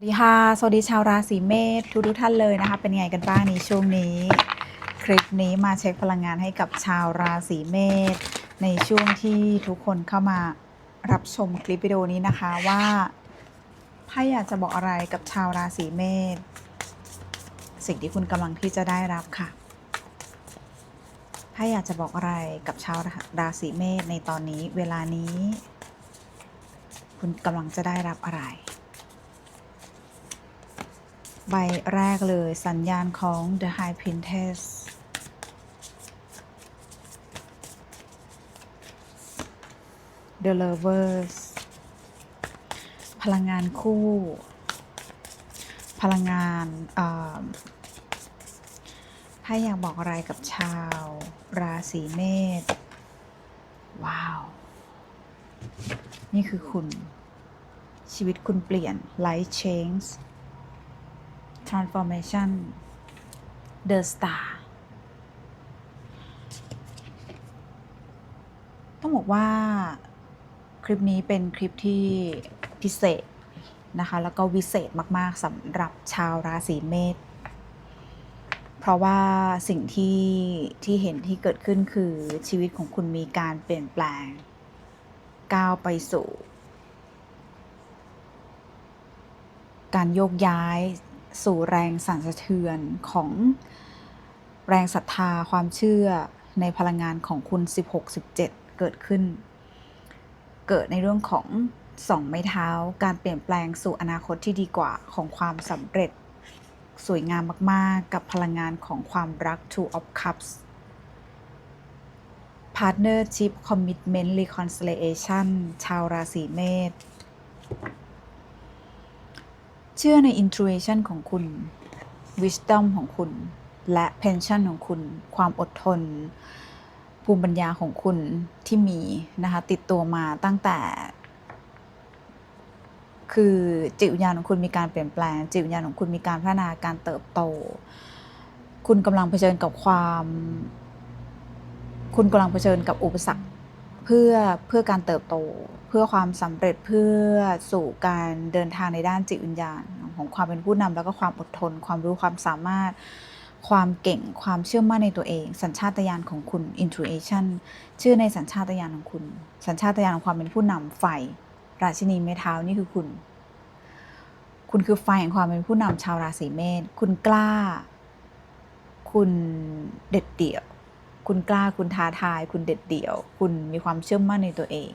สวัสดีค่ะ สวัสดีชาวราศีเมษทุกทุกท่านเลยนะคะ เป็นไงกันบ้างในช่วงนี้ คลิปนี้มาเช็คพลังงานให้กับชาวราศีเมษในช่วงที่ทุกคนเข้ามารับชมคลิปวิดีโอนี้นะคะว่าถ้าอยากจะบอกอะไรกับชาวราศีเมษสิ่งที่คุณกำลังที่จะได้รับค่ะถ้าอยากจะบอกอะไรกับชาวราศีเมษในตอนนี้เวลานี้ คุณกำลังจะได้รับอะไร ใบแรกเลยสัญญาณของ The High Princess The Lovers พลังงานคู่ พลังงานถ้าอยากบอกอะไรกับชาว ราศีเมษ ว้าว นี่คือคุณ ชีวิตคุณเปลี่ยน Life change transformation the star ต้องบอกว่าคลิปนี้เป็นคลิปที่พิเศษนะคะ แล้วก็วิเศษมาก ๆสำหรับชาวราศีเมษ เพราะว่าสิ่งที่ที่เห็นที่เกิดขึ้นคือชีวิตของคุณมีการเปลี่ยนแปลง ก้าวไปสู่ การโยกย้าย สู่แรงสั่นสะเทือนของแรงศรัทธาความเชื่อในพลังงานของคุณ 16-17 เกิดขึ้น เกิดในเรื่องของสองไม้เท้า การเปลี่ยนแปลงสู่อนาคตที่ดีกว่าของความสำเร็จ สวยงามมาก ๆ กับพลังงานของความรัก Two of Cups Partnership Commitment Reconciliation ชาวราศีเมษ เชื่อใน intuition ของคุณ wisdom ของคุณ และ pension ของคุณ ความอดทน ภูมิปัญญาของคุณที่มีนะคะติดตัวมาตั้งแต่ คือจิตวิญญาณของคุณมีการเปลี่ยนแปลง จิตวิญญาณของคุณมีการพัฒนาการเติบโต คุณกำลังเผชิญกับความ คุณกำลังเผชิญกับอุปสรรค เพื่อเพื่อการเติบโต เพื่อความสำเร็จเพื่อสู่การเดินทางในด้านจิตวิญญาณ ของความเป็นผู้นำแล้วก็ความอดทน ความรู้ความสามารถ ความเก่งความเชื่อมั่นในตัวเอง สัญชาตญาณของคุณ intuition ชื่อในสัญชาตญาณของคุณ สัญชาตญาณของความเป็นผู้นำไฟราชินีไม้เท้านี่คือคุณ คุณคือไฟแห่งความเป็นผู้นำชาวราศีเมษคุณกล้า คุณเด็ดเดี่ยว คุณกล้าคุณท้าทาย คุณเด็ดเดี่ยว คุณมีความเชื่อมั่นในตัวเอง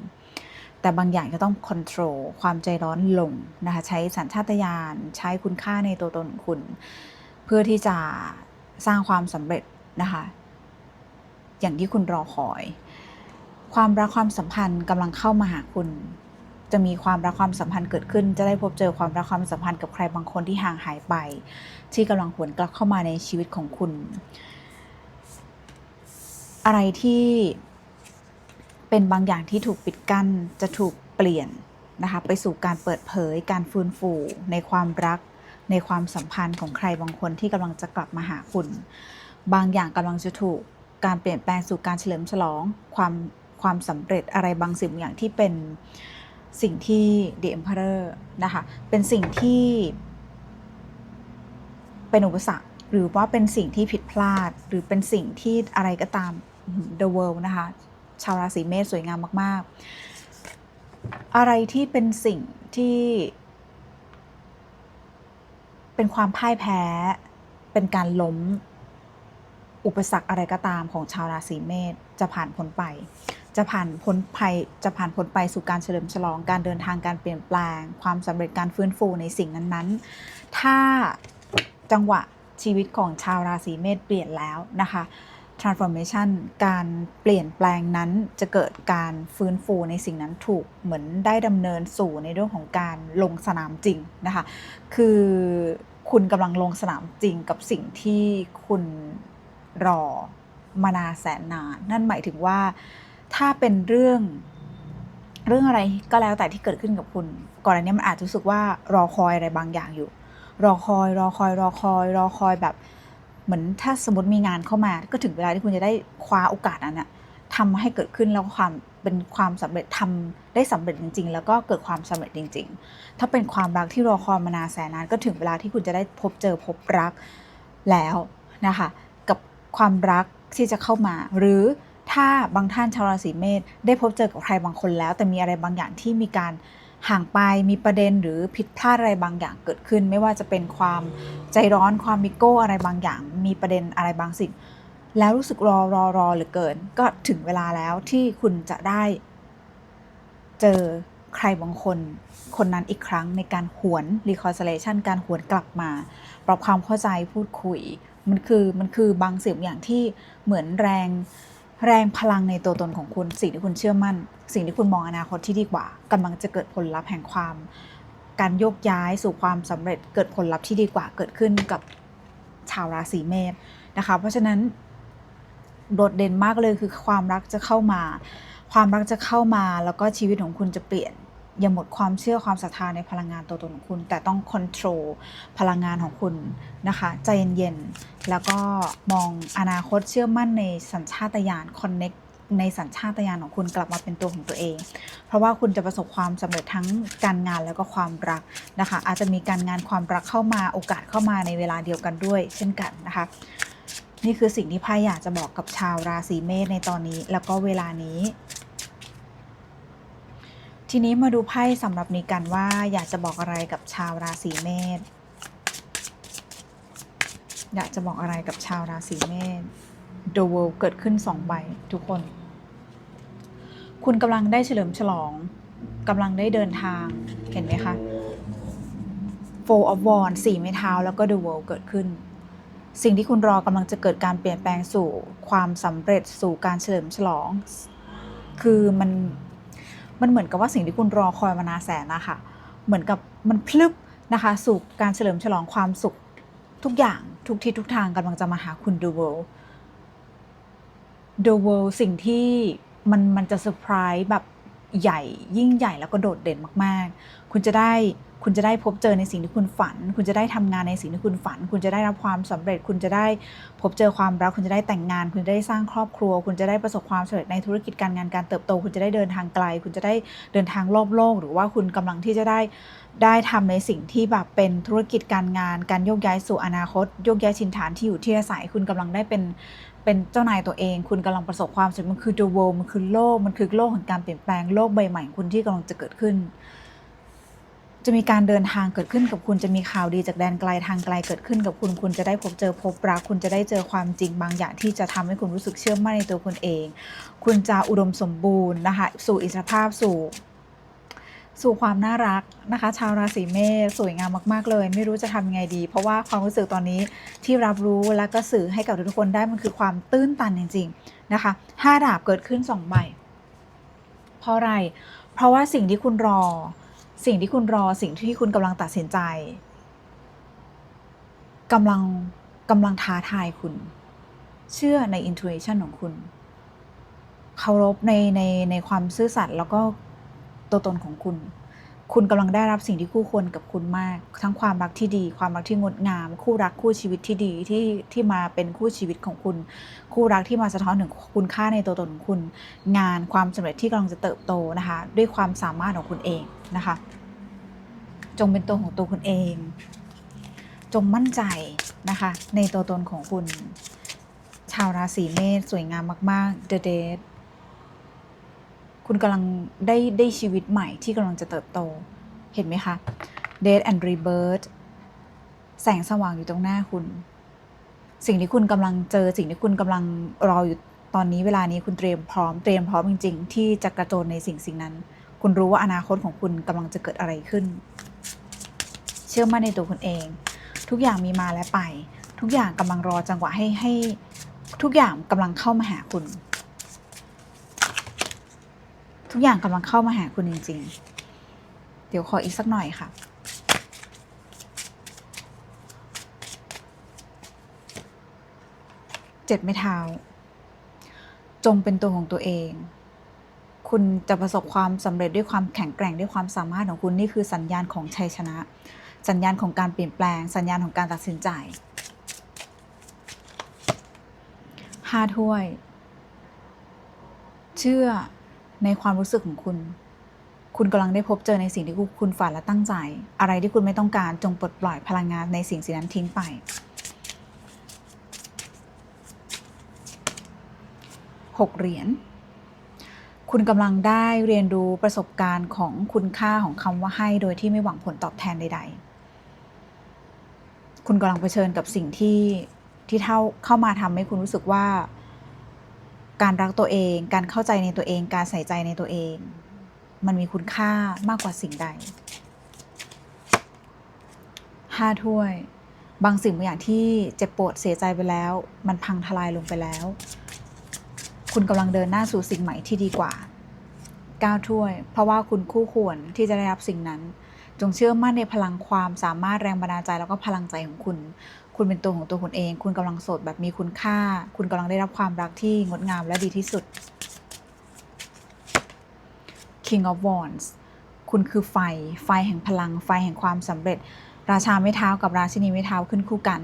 แต่บางอย่างจะต้องค o n t r o l ความใจร้อนลงนะคะใช้สัญชาตญาณใช้คุณค่าในตัวตนของคุณ เพื่อที่จะสร้างความสำเร็จนะคะอย่างที่คุณรอคอย ความรักความสัมพันธ์กำลังเข้ามาหาคุณ จะมีความรักความสัมพันธ์เกิดขึ้น จะได้พบเจอความรักความสัมพันธ์กับใครบางคนที่ห่างหายไป ที่กำลังหวนกลับเข้ามาในชีวิตของคุณ อะไรที่เป็นบางอย่างที่ถูกปิดกั้นจะถูกเปลี่ยนนะคะไปสู่การเปิดเผยการฟื้นฟูในความรักในความสัมพันธ์ของใครบางคนที่กำลังจะกลับมาหาคุณ บางอย่างกำลังจะถูกการเปลี่ยนแปลงสู่การเฉลิมฉลองความความสำเร็จอะไรบางสิ่งบางอย่างที่เป็นสิ่งที่ The Emperor นะคะเป็นสิ่งที่เป็นอุปสรรคหรือว่าเป็นสิ่งที่ผิดพลาด หรือเป็นสิ่งที่อะไรก็ตาม The World นะคะ ชาวราศีเมษสวยงามมาก ๆ อะไรที่เป็นสิ่งที่ เป็นความพ่ายแพ้ เป็นการล้ม อุปสรรคอะไรก็ตามของชาวราศีเมษจะผ่านพ้นไป จะผ่านพ้นภัยจะผ่านพ้นไปสู่การเฉลิมฉลองการเดินทางการเปลี่ยนแปลง ความสำเร็จการฟื้นฟูในสิ่งนั้น ๆ ถ้าจังหวะชีวิตของชาวราศีเมษเปลี่ยนแล้วนะคะ transformation การเปลี่ยนแปลงนั้นจะเกิดการฟื้นฟูในสิ่งนั้นถูกเหมือนได้ดำเนินสู่ในเรื่องของการลงสนามจริงนะคะ คือคุณกำลังลงสนามจริงกับสิ่งที่คุณรอมานาแสนนาน นั่นหมายถึงว่าถ้าเป็นเรื่องเรื่องอะไรก็แล้วแต่ที่เกิดขึ้นกับคุณ ก่อนอันนี้มันอาจจะรู้สึกว่ารอคอยอะไรบางอย่างอยู่ รอคอย รอคอย รอคอย รอคอยแบบ เหมือนถ้าสมมติมีงานเข้ามาก็ถึงเวลาที่คุณจะได้คว้าโอกาสนั้นอะทำให้เกิดขึ้นแล้วความเป็นความสำเร็จทำได้สำเร็จจริง ๆ แล้วก็เกิดความสำเร็จจริง ๆ ถ้าเป็นความรักที่รอคอยมานานแสนนานก็ถึงเวลาที่คุณจะได้พบเจอพบรักแล้วนะคะกับความรักที่จะเข้ามา หรือถ้าบางท่านชาวราศีเมษได้พบเจอกับใครบางคนแล้ว แต่มีอะไรบางอย่างที่มีการ ห่างไปมีประเด็นหรือผิดพลาดอะไรบางอย่างเกิดขึ้น ไม่ว่าจะเป็นความใจร้อนความมิโก้อะไรบางอย่าง มีประเด็นอะไรบางสิ่ง แล้วรู้สึกรอรอรอเหลือเกิน ก็ถึงเวลาแล้วที่คุณจะได้ เจอใครบางคน คนนั้นอีกครั้งในการหวน reconciliation การหวนกลับมา ปรับความเข้าใจพูดคุย มันคือมันคือบางสิ่งอย่างที่เหมือนแรง แรงพลังในตัวตนของคุณ สิ่งที่คุณเชื่อมั่น สิ่งที่คุณมองอนาคตที่ดีกว่ากำลังจะเกิดผลลัพธ์แห่งความ การโยกย้ายสู่ความสำเร็จเกิดผลลัพธ์ที่ดีกว่า เกิดขึ้นกับชาวราศีเมษนะคะ เพราะฉะนั้นโดดเด่นมากเลยคือความรักจะเข้ามา ความรักจะเข้ามาแล้วก็ชีวิตของคุณจะเปลี่ยน อย่าหมดความเชื่อความศรัทธาในพลังงานตัวตนของคุณ แต่ต้องค o n t r o l พลังงานของคุณนะคะ ใจเย็นๆ แล้วก็มองอนาคตเชื่อมั่นในสัญชาตญาณ connect ในสัญชาตญาณของคุณกลับมาเป็นตัวของตัวเอง เพราะว่าคุณจะประสบความสำเร็จทั้งการงานแล้วก็ความรักนะคะ อาจจะมีการงานความรักเข้ามาโอกาสเข้ามาในเวลาเดียวกันด้วย เช่นกันนะคะ นี่คือสิ่งที่ไพ่อยากจะบอกกับชาวราศีเมษในตอนนี้ แล้วก็เวลานี้ ทีนี้มาดูไพ่สำหรับนี้กันว่าอยากจะบอกอะไรกับชาวราศีเมษ อยากจะบอกอะไรกับชาวราศีเมษ The World เกิดขึ้นสองใบทุกคน คุณกำลังได้เฉลิมฉลองกำลังได้เดินทางเห็นไหมคะ Four of Wands สี่ไม้เท้าแล้วก็ The World เกิดขึ้น สิ่งที่คุณรอกำลังจะเกิดการเปลี่ยนแปลงสู่ความสำเร็จสู่การเฉลิมฉลอง คือมัน มันเหมือนกับว่าสิ่งที่คุณรอคอยมานานแสนนะคะเหมือนกับมันพลึบนะคะสู่การเฉลิมฉลองความสุขทุกอย่างทุกทิศทุกทางกำลังจะมาหาคุณ The World The World สิ่งที่มันมันจะเซอร์ไพรส์แบบใหญ่ยิ่งใหญ่แล้วก็โดดเด่นมาก ๆ คุณจะได้ คุณจะได้พบเจอในสิ่งที่คุณฝัน คุณจะได้ทำงานในสิ่งที่คุณฝัน คุณจะได้รับความสำเร็จ คุณจะได้พบเจอความรัก คุณจะได้แต่งงาน คุณจะได้สร้างครอบครัว คุณจะได้ประสบความสำเร็จในธุรกิจการงานการเติบโต คุณจะได้เดินทางไกล คุณจะได้เดินทางรอบโลก หรือว่าคุณกำลังที่จะได้ได้ทำในสิ่งที่แบบเป็นธุรกิจการงาน การโยกย้ายสู่อนาคตโยกย้ายชินฐานที่อยู่ที่อาศัย คุณกำลังได้เป็นเป็นเจ้านายตัวเอง คุณกำลังประสบความสำเร็จมันคือ the world มันคือโลกมันคือโลกของการเปลี่ยนแปลงโลกใบใหม่คุณที่กำลังจะเกิดขึ้น จะมีการเดินทางเกิดขึ้นกับคุณจะมีข่าวดีจากแดนไกลทางไกลเกิดขึ้นกับคุณ คุณจะได้พบเจอพบรักคุณจะได้เจอความจริงบางอย่างที่จะทำให้คุณรู้สึกเชื่อมั่นในตัวคุณเอง คุณจะอุดมสมบูรณ์นะคะสู่อิสรภาพสู่สู่ความน่ารักนะคะ ชาวราศีเมษสวยงามมากๆเลย ไม่รู้จะทำยังไงดี เพราะว่าความรู้สึกตอนนี้ที่รับรู้และก็สื่อให้กับทุกคนได้มันคือความตื้นตันจริง ๆนะคะห้าดาบเกิดขึ้นสองใบเพราะอะไร เพราะว่าสิ่งที่คุณรอ สิ่งที่คุณรอสิ่งที่คุณกำลังตัดสินใจกำลังกำลังท้าทายคุณ เชื่อใน intuition ของคุณเคารพในในในความซื่อสัตย์แล้วก็ตัวตนของคุณ คุณกำลังได้รับสิ่งที่คู่ควรกับคุณมาก ทั้งความรักที่ดี ความรักที่งดงาม คู่รักคู่ชีวิตที่ดีที่ที่มาเป็นคู่ชีวิตของคุณ คู่รักที่มาสะท้อนถึงคุณค่าในตัวตนของคุณ งานความสำเร็จที่กำลังจะเติบโตนะคะ ด้วยความสามารถของคุณเอง นะคะ จงเป็นตัวของตัวคุณเอง จงมั่นใจนะคะ ในตัวตนของคุณ ชาวราศีเมษสวยงามมาก ๆ The Date คุณกำลังได้ได้ชีวิตใหม่ที่กำลังจะเติบโต เห็นไหมคะ Death and Rebirth แสงสว่างอยู่ตรงหน้าคุณ สิ่งที่คุณกำลังเจอ สิ่งที่คุณกำลังรออยู่ตอนนี้เวลานี้คุณเตรียมพร้อม เตรียมพร้อมจริง ๆ ที่จะกระโจนในสิ่งสิ่งนั้น คุณรู้ว่าอนาคตของคุณกำลังจะเกิดอะไรขึ้น เชื่อมั่นในตัวคุณเอง ทุกอย่างมีมาและไป ทุกอย่างกำลังรอจังหวะให้ให้ ทุกอย่างกำลังเข้ามาหาคุณ ทุกอย่างกำลังเข้ามาหาคุณจริง ๆ เดี๋ยวขออีกสักหน่อยค่ะเจ็ดไม่เท้า จงเป็นตัวของตัวเอง คุณจะประสบความสำเร็จด้วยความแข็งแกร่งด้วยความสามารถของคุณนี่คือสัญญาณของชัยชนะ สัญญาณของการเปลี่ยนแปลง สัญญาณของการตัดสินใจห้าถ้วย เชื่อในความรู้สึกของคุณ คุณกำลังได้พบเจอในสิ่งที่คุณฝันและตั้งใจ อะไรที่คุณไม่ต้องการจงปลดปล่อยพลังงานในสิ่งสิ่งนั้นทิ้งไปหกเหรียญ คุณกำลังได้เรียนรู้ประสบการณ์ของคุณค่าของคำว่าให้โดยที่ไม่หวังผลตอบแทนใด ๆ คุณกำลังเผชิญกับสิ่งที่ที่เท่าเข้ามาทำให้คุณรู้สึกว่า การรักตัวเอง การเข้าใจในตัวเอง การใส่ใจในตัวเอง มันมีคุณค่ามากกว่าสิ่งใดห้าถ้วย บางสิ่งบางอย่างที่เจ็บปวดเสียใจไปแล้ว มันพังทลายลงไปแล้ว คุณกำลังเดินหน้าสู่สิ่งใหม่ที่ดีกว่า9ถ้วย เพราะว่าคุณคู่ควรที่จะได้รับสิ่งนั้น จงเชื่อมั่นในพลังความสามารถแรงบันดาลใจแล้วก็พลังใจของคุณ คุณเป็นตัวของตัวคุณเอง คุณกำลังโสดแบบมีคุณค่า คุณกำลังได้รับความรักที่งดงามและดีที่สุด King of Wands คุณคือไฟ ไฟแห่งพลัง ไฟแห่งความสำเร็จ ราชาไม้เท้ากับราชินีไม้เท้าขึ้นคู่กัน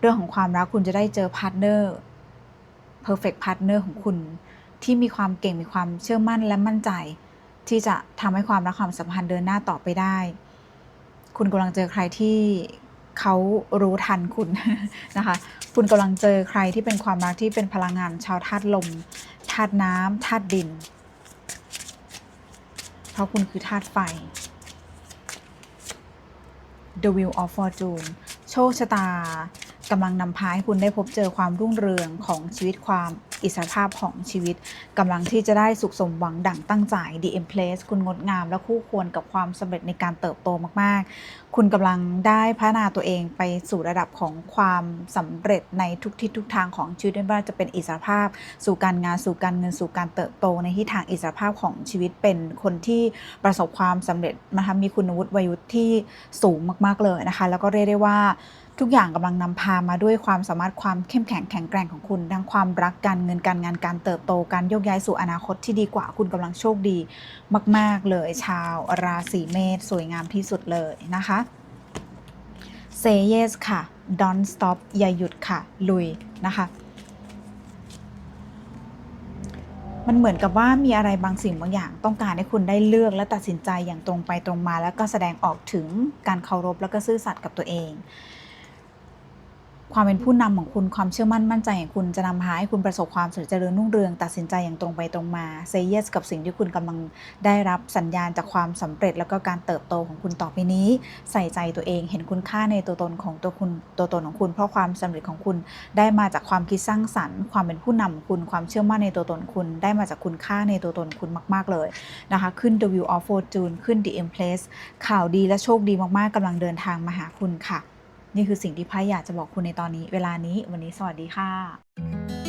เรื่องของความรักคุณจะได้เจอพาร์ทเนอร์ perfect partner ของคุณ ที่มีความเก่งมีความเชื่อมั่นและมั่นใจ ที่จะทำให้ความรักความสัมพันธ์เดินหน้าต่อไปได้ คุณกำลังเจอใครที่เขารู้ทันคุณนะคะ คุณกำลังเจอใครที่เป็นความรักที่เป็นพลังงานชาวธาตุลมธาตุน้ำธาตุดิน เพราะคุณคือธาตุไฟ The Wheel of Fortune โชคชะตา กำลังนำพาให้คุณได้พบเจอความรุ่งเรืองของชีวิตความอิสรภาพของชีวิตกำลังที่จะได้สุขสมหวังดั่งตั้งใจ The Empress คุณงดงามและคู่ควรกับความสำเร็จในการเติบโตมาก ๆ คุณกำลังได้พัฒนาตัวเองไปสู่ระดับของความสำเร็จในทุกทิศทุกทางของชีวิตไม่ว่าจะเป็นอิสรภาพ สู่การงานสู่การเงินสู่การเติบโตในที่ทางอิสรภาพของชีวิตเป็นคนที่ประสบความสำเร็จนะคะมีคุณวุฒิวัยวุฒิที่สูงมาก ๆ เลยนะคะ แล้วก็เรียกได้ว่า ทุกอย่างกำลังนำพามาด้วยความสามารถความเข้มแข็งแข็งแกร่งของคุณทั้งความรักการเงินการงานการเติบโตการโยกย้ายสู่อนาคตที่ดีกว่าคุณกำลังโชคดีมาก ๆ เลย ชาวราศีเมษสวยงามที่สุดเลยนะคะ Say yes ค่ะ Don't stop อย่าหยุดค่ะ ลุยนะคะ มันเหมือนกับว่ามีอะไรบางสิ่งบางอย่าง ต้องการให้คุณได้เลือกและตัดสินใจอย่างตรงไปตรงมา แล้วก็แสดงออกถึงการเคารพแล้วก็ซื่อสัตย์กับตัวเอง ความเป็นผู้นำของคุณความเชื่อมั่นมั่นใจของคุณจะนำพาให้คุณประสบความสำเร็จเจริญรุ่งเรือง ตัดสินใจอย่างตรงไปตรงมา say yes กับสิ่งที่คุณกำลังได้รับสัญญาณจากความสำเร็จ แล้วก็การเติบโตของคุณต่อไปนี้ ใส่ใจตัวเองเห็นคุณค่าในตัวตนของตัวคุณตัวตนของคุณ เพราะความสำเร็จของคุณได้มาจากความคิดสร้างสรรค์ ความเป็นผู้นำของคุณความเชื่อมั่นในตัวตนคุณได้มาจากคุณค่าในตัวตนคุณมาก ๆเลยนะคะขึ้น The Wheel of Fortune ขึ้น The Empress ข่าวดีและโชคดีมากๆกำลังเดินทางมาหาคุณค่ะ นี่คือสิ่งที่ไพ่อยากจะบอกคุณในตอนนี้ เวลานี้วันนี้สวัสดีค่ะ